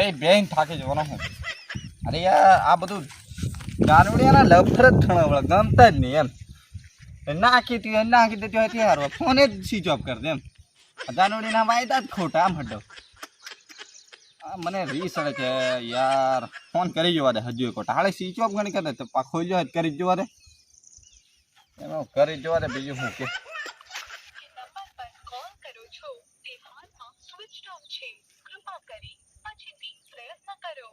એ બેન થાકી જવાનો હું અરે યાર, આ બધું ગાનુડિયાના લફર જ થણો વળે ગમતા જ નહીં એમ. નાખી તું નાખી દેતી હોય, ત્યાં હારો ફોન જ સ્વિચ ઓફ કરી દે એમ. ગાનુડીના વાયદા જ ખોટા આમ આ મને રીસ અડે છે યાર, ફોન કરી જોવા દે હજુ એક હાલે સ્વિચ ઓફ ગણી કરે તો પાખો જો કરી જોવા દે. એમાં કરી જોવા દે, બીજું શું કે નંબર પર કોલ કરો છો તે હાલમાં સ્વિચ ઓફ છે કૃપા કરી પછીથી પ્રયત્ન કરો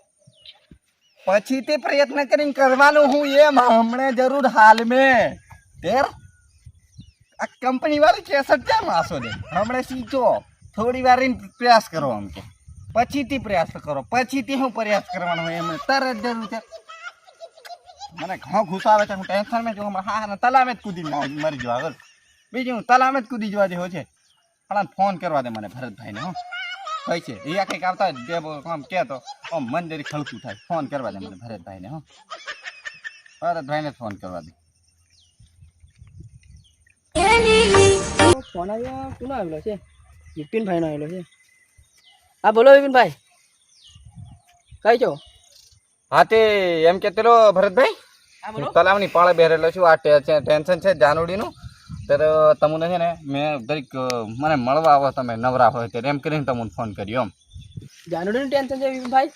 પછી તે પ્રયત્ન કરીને કરવાનું હું એમ, હમણાં જરૂર હાલ મેં તેર? આ કંપની વાળી કેસેટ ક્યાં માસો દે. હમણાં સીચો થોડી વાર પ્રયાસ કરો આમ કે પછીથી પ્રયાસ કરો પછીથી હું પ્રયાસ કરવાનો એમ. તરત જરૂર છે. મને ઘણો ગુસ્સો આવે છે, હું ટેન્શનમાં હમણાં હા હા, તલામે જ કૂદી મરી જવા આગળ બીજું હું તલામે જ કૂદી જવા જેવો છે. પણ ફોન કરવા દે મને, ભરતભાઈને, હો. કઈ છે. એ કંઈક આવતા બે આમ કે તો આમ મન જરી ખળકું થાય. ફોન કરવા દે મને ભરતભાઈને હો. ભરતભાઈને ફોન કરવા દે. ફોન આવ્યો કોનો આવેલો છે? વિપિનભાઈનો આવેલો છે. હા બોલો વિપિનભાઈ. કઈ છો? હા તે એમ કેતેલો ભરતભાઈ તલાવની પાળે બેરેલો છું. આ ટેન્શન છે- ટેન્શન છે જાનુડીનું. ત્યારે તમને છે ને મેં દરેક મને મળવા આવો તમે નવરા હોય ત્યારે એમ કરીને તમને ફોન કર્યો એમ. જાનુડીનું ટેન્શન છે ભાઈ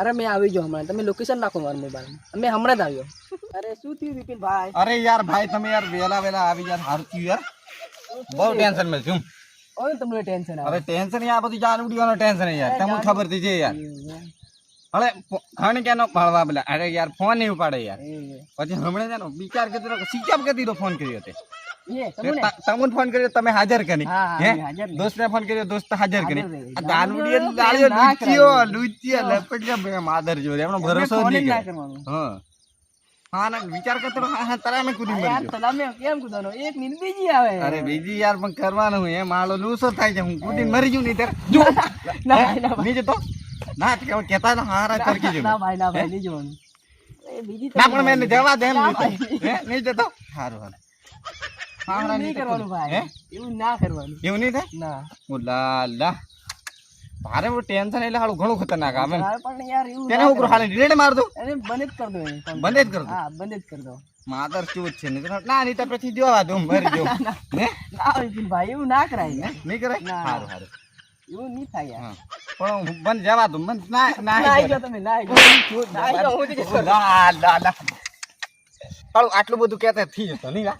અરે મેં આવી જાઓ હમણાં. તમે લોકેશન નાખો મારા મોબાઈલમાં અમે હમણાં જ આવ્યો. અરે શું થયું વિપિનભાઈ? અરે યાર ભાઈ તમે યાર વેલા વેલા આવી યાર સારું થયું યાર. બહુ ટેન્શન મેં છું ઓય તમને ટેન્શન આવે? અરે ટેન્શન યાર બધું જાનુડીઓનો ટેન્શન યાર. તમને ખબર થઈ છે યાર. હવે ઘણી ક્યાંનો મળવા પેલા અરે યાર ફોન નહીં ઉપાડે યાર. પછી હમણાં છે ને વિચાર કે સ્વિચ ઓફ કરી દીધો ફોન કર્યો હતો તે. તમને? ફોન કર્યો તમે હાજર કરી નહીં. દોસ્તને ફોન કર્યો દોસ્ત હાજર કરી હાજર રહી. આ દારૂડિયો દારૂડિયો લાળ્યો ના લૂચ્યો. લૂચ્યો લપટ્યો માદર જો એમનો ભરોસો નહીં કરવાનો. હા. હા ને વિચાર કરતો હા હા તારા મેં કૂદી યાર તલા કેમ કુદાનો એક મિનિટ બીજી આવે. અરે બીજી યાર પણ કરવાનું હું એમ આલો લૂસો થાય છે. હું કુદી મરી જઉં નહીં ત્યારે. જો. ના ના. નહીં જતો ના તે. કેવું હારા કરકી જો ના ભાઈ ના ભાઈ નહીં જોવાનું. બીજી ના પણ મેં જવા દે એમ ના નહીં નહીં જતો સારું હારા. એવું નહીં નહીં કરવાનું ભાઈ. એવું ના કરવાનું. એવું નહીં થાય? ના. ઓલા લા ભારે ટેન્શન એટલે હાલું ઘણું ખતરનાક આવે પણ યાર એવું તેને હું હાલે ડિલેટ માર દઉં અરે બંધ જ કર દો બંધ જ કર? દઉં હા બંધ જ કર દો. માદર ચૂત છે ના નહીં તો પછી વિપિન ભાઈ એવું ના કરાય. નહીં કરાય. સારું સારું એવું નહીં થાય યાર. પણ બંધ જવા દઉં બંધ ના ના ના આવી જાઓ તમે ના આવી જાઓ. ના આવી જાઓ, હું જ જતો રહું. લા લા. લા આટલું બધું કહેતા થઈ જતો નહીં લા.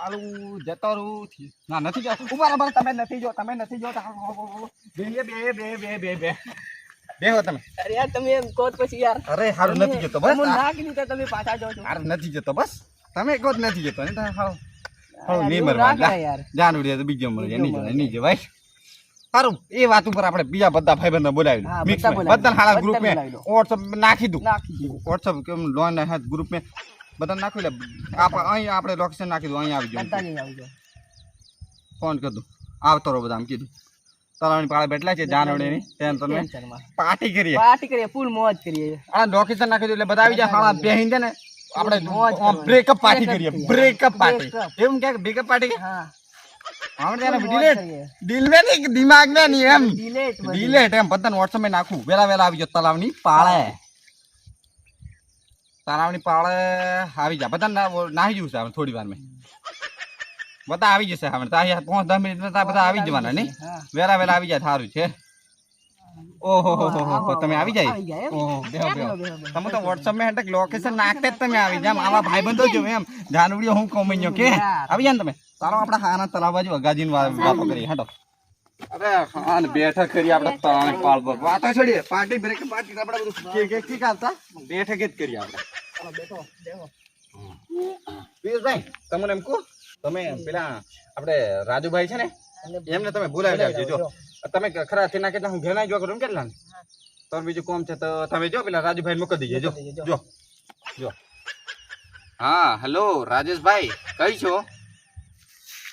હાલું જતો રહું. ના નથી જતો. ઊભા રહો, ઊભા તમે નથી જો તમે નથી જો. બે બે બે બે બે બે બેહો તમે. અરે યાર તમે એમ કહો પછી યાર. અરે હારું નથી જતો બસ. હું ના કીધું તમે પાછા જાઓ છો. હારું નથી જતો બસ. તમે કહો નથી જતો. ને તો હાવ હાવ નહીં મરવા યાર. જાન ઉડે તો બીજો મળી જાય નહીં જવાય નહીં જવાય સારું એ વાત ઉપર આપણે બીજા બધા ભાઈબંધો બોલાવી મિક્સ બધા હાલા ગ્રુપ મેં વોટ્સઅપ નાખી દઉં. વોટ્સઅપ કેમ લોન ગ્રુપ મેં. બધા નાખી લે. અહીં આપણે લોકેશન નાખી દઉં અહીં આવી જાવ ફોન કર આવતો રહો બધા આમ કીધું. તળાવની પાળે બેઠલા છે જાનવડીની ત્યાં તમે પાર્ટી કરીએ. પાર્ટી કરીએ ફૂલ મોજ કરીએ. આ લોકેશન નાખી દઉં એટલે બધા આવી જાય હાળા બેહીને ને આપણે બ્રેકઅપ પાર્ટી કરીએ બ્રેકઅપ પાર્ટી એમ કે બ્રેકઅપ પાર્ટી દિમાગ ને એમ. ડિલેટ એમ. બધા વોટ્સઅપ નાખું. વેલા વેલા આવી જાવ તળાવની પાળે. તલાવની પાળે આવી જા. બધા નાહી જવું છે થોડી વારમાં બધા આવી જશે હવે. ત્યાં પાંચ દસ મિનિટ બધા આવી જવાના નહીં. વેલા વેલા આવી જાય સારું છે. ઓહો હો તમે આવી જાય? ઓહો બેહો બેહો. તમે તો વોટ્સઅપમાં લોકેશન નાખતા જ તમે આવી જામ આવા ભાઈબંધો જો એમ. જાનવડીઓ હું કોમઈયો કે આવી જાય ને તમે. તારો આપણે હાના તળાવ બાજુ અગાજીને વાતો કરીએ હેડો. અરે હા બેઠક કરી આપણે તળાવ પાળ પર. વાતો છોડીએ પાર્ટી બ્રેક પાર્ટી આપણે બધું કેક કેક ઠીક આવતા બેઠક જ કરીએ આપણે. બેઠો, બેહો. પિયુષભાઈ તમને એમ કહો તમે પેલા આપણે રાજુભાઈ છે ને એમને તમે બોલાવી આવજો જો. તમે ખરા તેના કેટલા હું ઘેરના જો કરું કેટલા તમે બીજું કોમ છે તો તમે જો પેલા રાજુભાઈ મોકલી દઈએ જો. જો. જો. હા હેલો રાજેશભાઈ કઈ છો?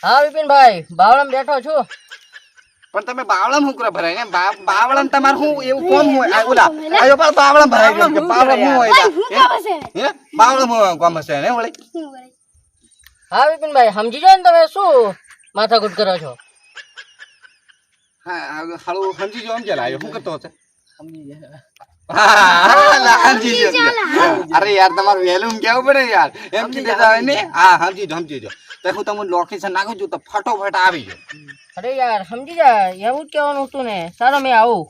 હા વિપિનભાઈ બાવળમ બેઠો છું. પણ તમે બાવળા હું કરે ભરાય ને. બાવળા તમારે શું એવું કોમ હોય? આ ઓલા આયો પણ બાવળા ભરાય ગયો. કે બાવળા હું હોય હે? બાવળા હું કોમ હશે ને ઓલે હા વિપિનભાઈ સમજી જાઓ ને તમે શું માથાકૂટ કરો છો? હા હાલો સમજી જો સમજેલા આયો શું કરતો હશે? સમજી. અરે યાર તમારે વહેલું કેવું પડે યાર. એમ કીધું ને? હા સમજી જો સમજી જો તો હું તમને લોકેશન નાખું છું તો ફટોફટ આવી જાઓ. અરે યાર સમજી જા એવું જ કહેવાનું હતું ને. સારો મેં આવું.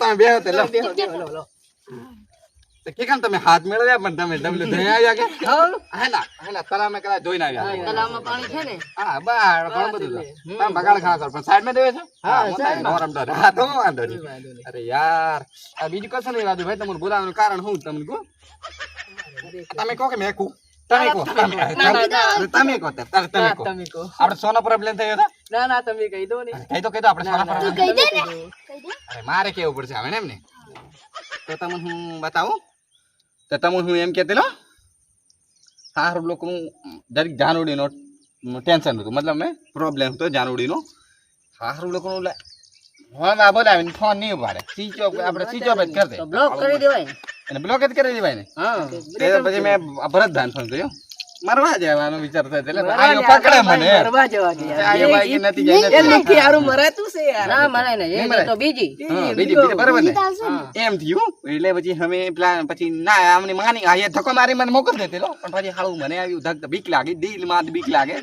તમે બે હતો લો. બેહો, બેહો, લો, લો. તો કે કેમ તમે હાથ મેળવ્યા? પણ તમે ડબલું ધોઈ આવ્યા કે? હેલા હેલા તલામે કદાચ ધોઈને આવ્યા. તલાવમાં પાણી છે ને? હા બાર ઘણું બધું તમે બગાડ ખા પણ સાઈડમાં દેવે છો? હા, મોટા side માં. નોરમ ડર. હા તો વાંધો નહીં. અરે યાર આ બીજું કશું નહીં રાજુભાઈ. તમને બોલાવવાનું કારણ શું તમને કહો? તમે કહો કે મેં કહું તમે કહો. તમે તમે કહો. તમે કહો તમે કહો. આપણે સોનો પ્રોબ્લેમ થયો હતો ના ના તમે કહી દો ને. કહી તો કહી દો આપણે સોનો પ્રોબ્લેમ કહી દો. અરે મારે કેવું પડશે હવે ને? એમને તો તમે હું બતાવું? તો તમે હું એમ કહેતેલો લો. સારું લોકોનું દરેક જાનુડીનો ટેન્શન હતું. મતલબ મેં પ્રોબ્લેમ હતો જાનુડીનો. સારું લોકોનું લે. ફોન આ બોલાવીને ફોન નહીં ઉપાડે. સ્વિચ ઓફ આપણે સ્વિચ ઓફ જ કરી દે બ્લોક કરી દેવાય ને. અને બ્લોક જ કરી દેવાય ને. હા. તે પછી મેં ભરત ધાન ફોન કર્યો. મરવા જવાનો વિચાર થાય એટલે આ પકડે મને. મરવા જવા ગયા. આ ભાઈ નથી જાય એ લખી આરું મરાતું છે યાર. ના મને ને એ તો બીજી. બીજી બીજી બરાબર ને? એમ થયું. એટલે પછી અમે પ્લાન પછી ના આમની માની આ ધક્કો મારી મને મોકલ દેતી લો પણ પછી હાળું મને આવ્યું. ધક બીક લાગી. દિલમાં બીક લાગે.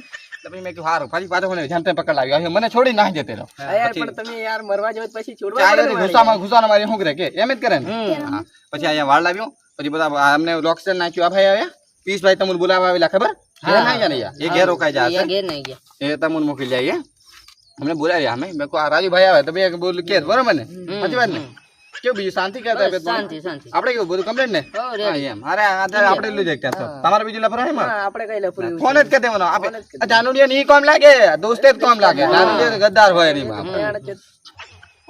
પછી મેં કીધું હારું પછી પાછો મને જેમ તેમ પકડ લાવ્યો હવે મને છોડી ના જતે પણ તમે યાર મરવા જાવ પછી છોડવા ગુસ્સામાં ગુસ્સામાં મારી શું કરે કે એમ જ કરે ને? પછી અહીંયા વાળ લાવ્યો પછી બધા અમને લોકેશન નાખ્યું આ ભાઈ આવ્યા પીસભાઈ તમને બોલાવવા આવેલા ખબર? હા. ના ગયા ને યાર. એ ઘેર રોકાઈ જાય ઘેર નહીં ગયા એ તમને મોકલી જાય. અમને બોલાવ્યા અમે. મેં કહું રાજુભાઈ આવે. તો બે બોલ કે બરોબર ને? સાચી વાત ને? કેવું બીજું? શાંતિ કરતા બસ શાંતિ શાંતિ. આપણે કેવું? બધું કમ્પ્લેટ ને? હા, એમ. અરે આધાર આપણે એટલું જ એકતા તમારે બીજું લફરો હે? આપણે કઈ લફરો ફોન જ કે દેવાનો જાનુડિયા ની કોમ લાગે? દોસ્તે જ કોમ લાગે. જાનુડિયા ગદ્દાર હોય એની માં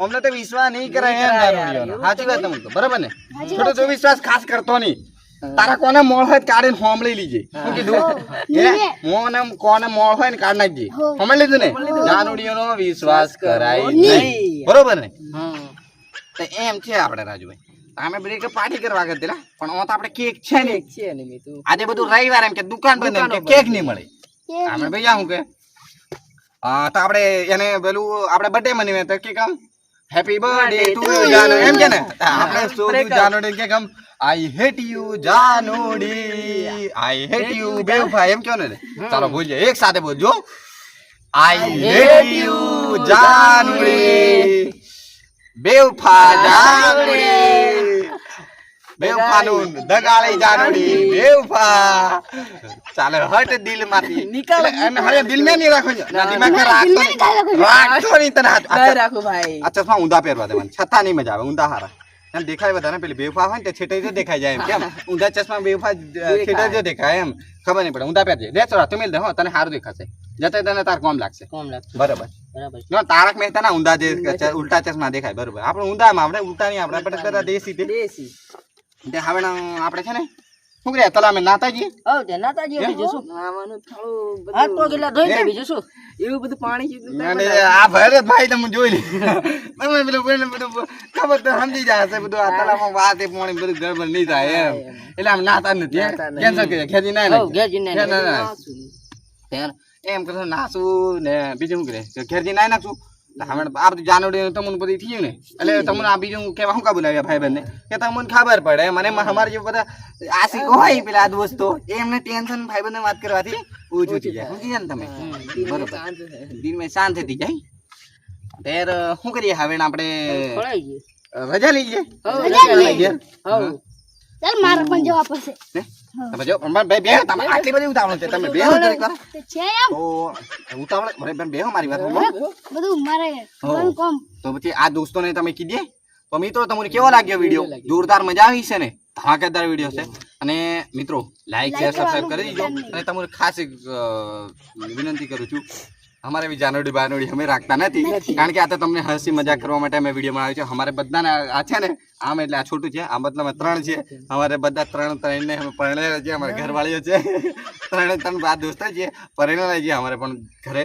અમને તો વિશ્વાસ નહીં કરે એમ જાનુડિયા સાચી વાત તમને તો, બરાબર ને? છોટો તો વિશ્વાસ ખાસ કરતો નહીં. તારા કોને મોળ હોય કાઢી કાઢીને હોમ લઈ લીજે. શું કીધું? મોને કોને મોળ હોય ને કાઢ નાખજે. હોમ લીધું ને? જાનુડિયાનો વિશ્વાસ કરાય નહીં. બરોબર ને? તો એમ છે આપણે રાજુભાઈ. અમે બ્રેક પાર્ટી કરવા ગયા પણ ઓમાં તો આપણે કેક છે ને છે ને મીતુ. આજે બધું રવિવાર એમ કે દુકાન બંધ એમ કે કેક નહીં મળે. અમે ભાઈ હું કે? હા તો આપણે એને પેલું આપણે બર્થડે મનાવીએ તો કે કામ હેપી બર્થડે ટુ યુ જાનુ એમ કે ને? આપણે શું જાનુડી કે કમ આઈ હેટ યુ જાનોડી. આઈ હેટ યુ બેવફા એમ કે ને ચાલો બોલજો એક સાથે બોલજો. આઈ હેટ યુ જાનુડી. બેવફા જાનોડી બેવફાનું દગાળી હટ દિલમાંથી રાખો ના તને આ ચશ્મા ઊંધા પહેરવા દેવાના. છતાં નહીં મજા આવે ઊંધા હારા. દેખાય વધારે પેલી બેવફા હોય ને છેટે જે દેખાય જાય એમ. કેમ? ઊંધા ચશ્મા બેવફા છેટે જે દેખાય એમ. ખબર નહીં પડે ઊંધા પહેરજે. દે ચોરા તું હો તને સારું દેખાશે. જતે તને તાર કોમ લાગશે. કોમ લાગશે. બરાબર. બરાબર જો તારક મહેતા ના ઊંધા જે ઉલટા ચશ્મા દેખાય બરાબર. આપણે ઊંધામાં આપણે ઉલટા નહીં આપણે બધા બધા દેશી દેશી. તે હવે આપણે છે ને શું કરે તલામે નાતાજી હવ તે નાતાજી બીજું જશું નાવાનું થાળું હાથ પગ એટલા ધોઈ લેવી જશું એવું બધું પાણી જેટલું આ ભરત ભાઈ તમે જોઈ લે. તમે પેલું પેલું બધું ખબર તો સમજી જશે બધું આ તલામાં વાત એ પાણી બધું ગડબડ નહીં થાય એમ. એટલે આમ નાતા નથી. કેન્સલ કરી ખેતી ના જઈને ના, ના, એમ કરશો નાસું ને બીજું શું કરે ઘેરથી ઘેરજી નાઈ નાખશું હવે આ બધું જાનવડી તમને બધી થયું ને. એટલે તમને આ બીજું કેવા શું કાબુ બોલાવ્યા ભાઈ બંને કે તમને ખબર પડે. મને અમારે જે બધા આશિકો હોય પેલા આ દોસ્તો. એમને ટેન્શન ભાઈ બંને વાત કરવાથી ઓછું થઈ જાય. સમજી ને તમે? બરોબર. દિનમાં શાંત થઈ જાય. ત્યારે શું કરીએ હવે આપણે? રજા લઈ જઈએ રજા લઈ જઈએ હવ. ચાલ મારા પણ જવા પડશે? તમે જો પણ બે બે તમે આટલી બધી ઉતાવળ છે. તમે બે. તો છે એમ. તો ઉતાવળ મને બેન બેહો મારી વાત. બધું મારે હો. કોમ. તો પછી આ દોસ્તોને તમે કીધે. તો મિત્રો તમને કેવો લાગ્યો વીડિયો? જોરદાર મજા આવી છે ને? ધમાકેદાર વીડિયો છે. અને મિત્રો લાઈક શેર સબસ્ક્રાઇબ કરી દીજો. અને તમને ખાસ એક વિનંતી કરું છું અમારે બી જાનોડી બાનોડી અમે રાખતા નથી. કારણ કે આ તો તમને હસી મજાક કરવા માટે અમે વીડિયો બનાવ્યો છે અમારે બધાને આ છે ને આમ એટલે આ છોટું છે આ મતલબ ત્રણ છે. અમારે બધા ત્રણ ત્રણ ને અમે પરણેલા છે અમારા ઘરવાળીઓ છે. ત્રણે ત્રણ આ દોસ્તો છે. પરણેલા છે અમારે પણ ઘરે.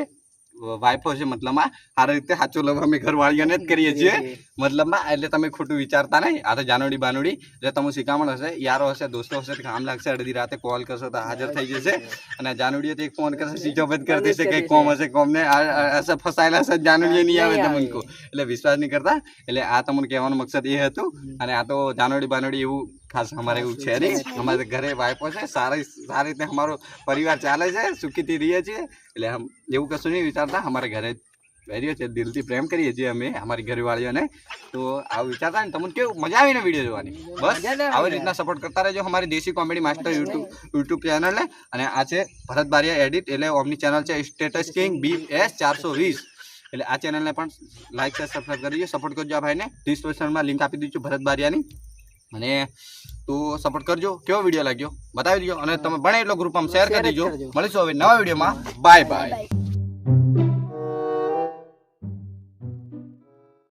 વાઈફો છે મતલબમાં આ રીતે સાચો લવ અમે ઘરવાળીઓને જ કરીએ છીએ. મતલબમાં એટલે તમે ખોટું વિચારતા નહીં. આ તો જાનોડી બાનોડી એટલે તમે શિખામણ હશે યારો હશે દોસ્તો હશે કામ લાગશે અડધી રાતે કોલ કરશો તો હાજર થઈ જશે. અને જાનુડીએ તો એક ફોન કરશે સ્વિચ ઓફ જ કરી દેશે કઈ કોમ હશે કોમ ને આ- આ- હશે ફસાયેલા હશે જાનુડીએ નહીં આવે તમને એટલે વિશ્વાસ નહીં કરતા. એટલે આ તમને કહેવાનો મકસદ એ હતું. અને આ તો જાનોડી બાનોડી એવું ખાસ અમારે એવું છે નહીં. અમારે ઘરે વાઇફો છે સારી સારી રીતે અમારો પરિવાર ચાલે છે સુખીથી રહીએ છીએ. એટલે આમ એવું કશું નહીં વિચારતા અમારે ઘરે રહીએ છે દિલથી પ્રેમ કરીએ છીએ અમે અમારી ઘરવાળીઓને. તો આવું વિચારતા ને તમને કેવું મજા આવીને વીડિયો જોવાની. બસ આવે રીતના સપોર્ટ કરતા રહેજો અમારી દેશી કોમેડી માસ્ટર યુટ્યુબ યુટ્યુબ ચેનલને અને આ છે ભરત બારિયા એડિટ એટલે ઓમની ચેનલ છે સ્ટેટસ કિંગ બી એસ ચારસો વીસ. એટલે આ ચેનલને પણ લાઈક છે સબસ્ક્રાઈબ કરી સપોર્ટ કરજો આ ભાઈને. ડિસ્ક્રિપ્શનમાં લિંક આપી દીધું ભરત બારિયાની. અને તું સપોર્ટ કરજો. કેવો વીડિયો લાગ્યો? બતાવી દેજો અને તમે બને એટલો ગ્રુપમાં શેર કરી દેજો. મળીશું હવે નવા વિડીયોમાં બાય બાય